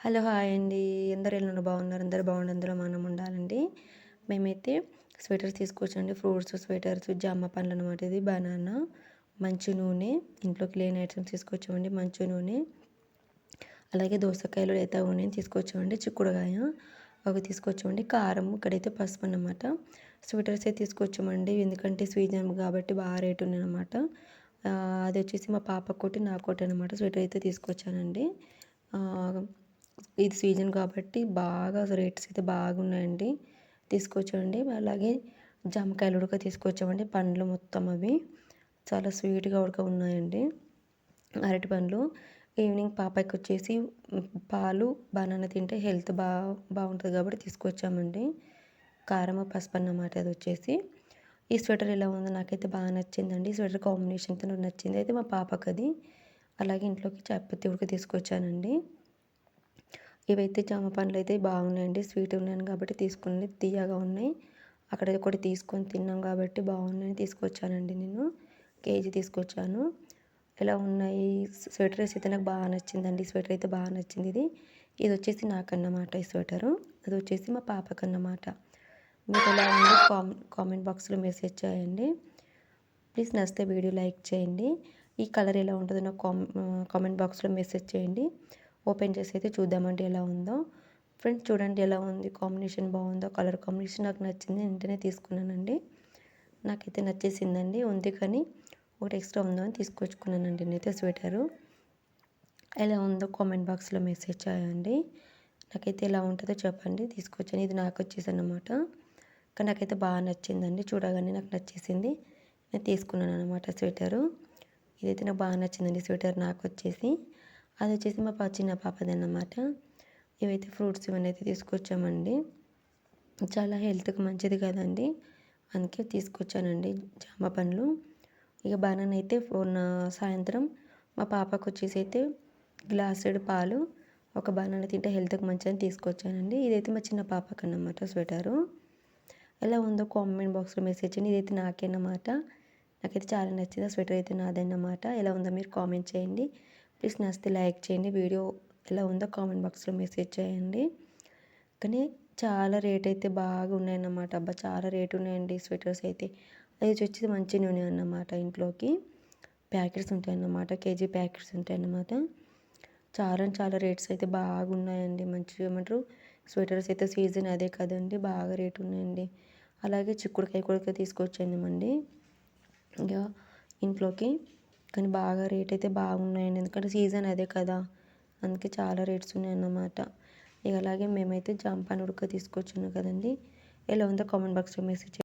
Hello hi అండి. అందరు వెళ్ళిన బాగున్నారు. అందరు బాగుండి అందులో మనం ఉండాలండి. మేమైతే స్వెటర్స్ తీసుకొచ్చండి. ఫ్రూట్స్ స్వెటర్స్ జామ పండ్లు అనమాట ఇది. బనానా మంచి నూనె ఇంట్లోకి లేని ఐటమ్స్ తీసుకొచ్చామండి. మంచి నూనె. అలాగే దోసకాయలు లేదా నూనె తీసుకొచ్చామండి. చిక్కుడుకాయ అవి తీసుకొచ్చామండి. కారం ఇక్కడైతే పసుపు అన్నమాట. స్వెటర్స్ అయితే తీసుకొచ్చామండి. ఎందుకంటే సీజన్ కాబట్టి బాగా రేటు ఉన్నాయన్నమాట అది వచ్చేసి మా పాప కొట్టి నా కొట్టి అనమాట స్వెటర్ అయితే తీసుకొచ్చానండి. ఇది సీజన్ కాబట్టి బాగా రేట్స్ అయితే బాగున్నాయండి. తీసుకొచ్చామండి. అలాగే జామకాయలు ఉడక తీసుకొచ్చామండి. పండ్లు మొత్తం అవి. చాలా స్వీట్గా ఉడక ఉన్నాయండి. అరటి పండ్లు. ఈవినింగ్ పాపకి వచ్చేసి పాలు బనానా తింటే హెల్త్ బాగా బాగుంటుంది కాబట్టి తీసుకొచ్చామండి. కారం పసుపు అన్నమాట అది వచ్చేసి. ఈ స్వెటర్ ఎలా ఉందో నాకైతే బాగా నచ్చిందండి. స్వెటర్ కాంబినేషన్తో నచ్చింది. అయితే మా పాపకి అది అలాగే ఇంట్లోకి చపాతి ఉడక తీసుకొచ్చానండి. ఇవైతే జామ పండ్లు అయితే బాగున్నాయండి. స్వీట్ ఉన్నాను కాబట్టి తీసుకుని తీయగా ఉన్నాయి. అక్కడ ఒకటి తీసుకొని తిన్నాం కాబట్టి బాగున్నాయని తీసుకొచ్చానండి నేను. కేజీ తీసుకొచ్చాను. ఎలా ఉన్నాయి? స్వెటర్స్ అయితే నాకు బాగా నచ్చిందండి. స్వెటర్ అయితే బాగా నచ్చింది ఇది. ఇది వచ్చేసి నాకన్నమాట ఈ స్వెటరు. అది వచ్చేసి మా పాపకన్నమాట. మీకు ఎలా ఉంది? కామెంట్ బాక్స్లో మెసేజ్ చేయండి. ప్లీజ్ నచ్చితే వీడియో లైక్ చేయండి. ఈ కలర్ ఎలా ఉంటుందో నాకు కామెంట్ బాక్స్లో మెసేజ్ చేయండి. ఓపెన్ చేసి అయితే చూద్దామండి ఎలా ఉందో. ఫ్రెండ్స్ చూడండి ఎలా ఉంది. కాంబినేషన్ బాగుందో కలర్ కాంబినేషన్ నాకు నచ్చింది. వెంటనే తీసుకున్నానండి. నాకైతే నచ్చేసిందండి. ఉంది కానీ ఒకటి ఎక్స్ట్రా ఉందో అని తీసుకొచ్చుకున్నానండి నేనైతే స్వెటరు. ఎలా ఉందో కామెంట్ బాక్స్లో మెసేజ్ చేయండి. నాకైతే ఎలా ఉంటుందో చెప్పండి. తీసుకొచ్చాను. ఇది నాకు వచ్చేసి అనమాట కానీ నాకైతే బాగా నచ్చిందండి. చూడగానే నాకు నచ్చేసింది. నేను తీసుకున్నాను అనమాట స్వెటరు. ఇదైతే నాకు బాగా నచ్చిందండి స్వెటర్ నాకు వచ్చేసి. అది వచ్చేసి మా చిన్న పాపది అన్నమాట ఇవైతే ఫ్రూట్స్ ఇవన్నీ అయితే తీసుకొచ్చామండి. చాలా హెల్త్కి మంచిది కదండి. అందుకే తీసుకొచ్చానండి జామ పండ్లు. ఇక బనాన్ అయితే ఉన్న సాయంత్రం మా పాపకు వచ్చేసి అయితే గ్లాసుడు పాలు ఒక బనానా తింటే హెల్త్కి మంచిదని తీసుకొచ్చానండి. ఇదైతే మా చిన్న పాపకు అన్నమాట స్వెటరు. ఎలా ఉందో కామెంట్ బాక్స్లో మెసేజ్ చేయండి. ఇదైతే నాకే అన్నమాట. నాకైతే చాలా నచ్చింది. ఆ స్వెటర్ అయితే నాదన్నమాట. ఎలా ఉందో మీరు కామెంట్ చేయండి. ప్లీజ్ నచ్చితే లైక్ చేయండి. వీడియో ఎలా ఉందో కామెంట్ బాక్స్లో మెసేజ్ చేయండి. కానీ చాలా రేట్ అయితే బాగా ఉన్నాయన్నమాట అబ్బా. చాలా రేట్ ఉన్నాయండి స్వెటర్స్ అయితే. అది వచ్చేది మంచి నూనె అన్నమాట ఇంట్లోకి. ప్యాకెట్స్ ఉంటాయన్నమాట. కేజీ ప్యాకెట్స్ ఉంటాయన్నమాట. చాలా చాలా రేట్స్ అయితే బాగున్నాయండి మంచిగా ఏమంటారు? స్వెటర్స్ అయితే సీజన్ అదే కదండి. బాగా రేట్ ఉన్నాయండి. అలాగే చిక్కుడుకాయ కూడా తీసుకొచ్చామండి ఇంకా ఇంట్లోకి కానీ బాగా రేట్ అయితే బాగున్నాయండి. ఎందుకంటే సీజన్ అదే కదా. అందుకే చాలా రేట్స్ ఉన్నాయన్నమాట. ఇక అలాగే మేమైతే జాంపాన్ ఉడక తీసుకొచ్చున్నాం కదండి. ఎలా ఉందో కామెంట్ బాక్స్లో మెసేజ్